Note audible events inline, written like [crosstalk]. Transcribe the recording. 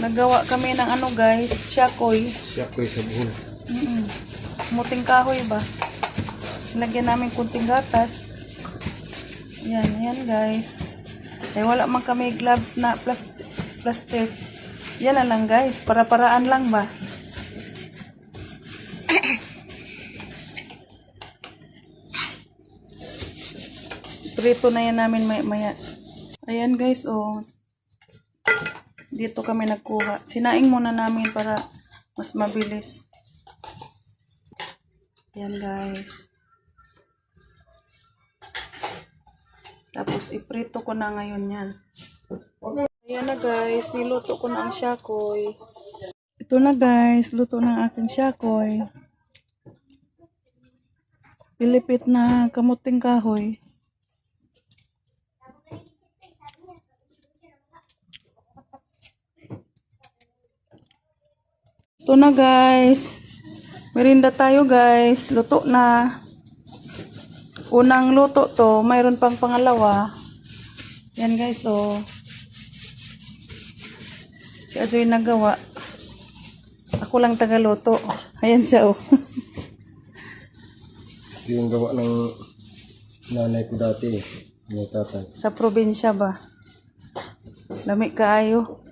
Nagawa kami ng ano guys, shakoy. Siya ko sa buhol. Mm Muting kahoy ba? Lagyan namin kunting gatas. Yan, yan guys. Eh wala man kami gloves na plastic. plastic. Yan na lang guys, para-paraan lang ba? [coughs] Prito na yan namin maya, maya. Ayan guys, oh. Dito kami nagkuha. Sinaing muna namin para mas mabilis. Ayan guys. Tapos iprito ko na ngayon yan. Ayan na guys, niluto ko na ang shakoy. Ito na guys, luto ng aking shakoy. Pilipit na kamuting kahoy. Ito na guys. Merinda tayo guys. Luto na. Unang luto to. Mayroon pang pangalawa. Yan guys oh. Si Ajoy nagawa. Ako lang tagaluto. [laughs] Ayan siya oh. Ito yung gawa ng nanay ko dati. Yung tatay. Sa probinsya ba? Lami kaayo.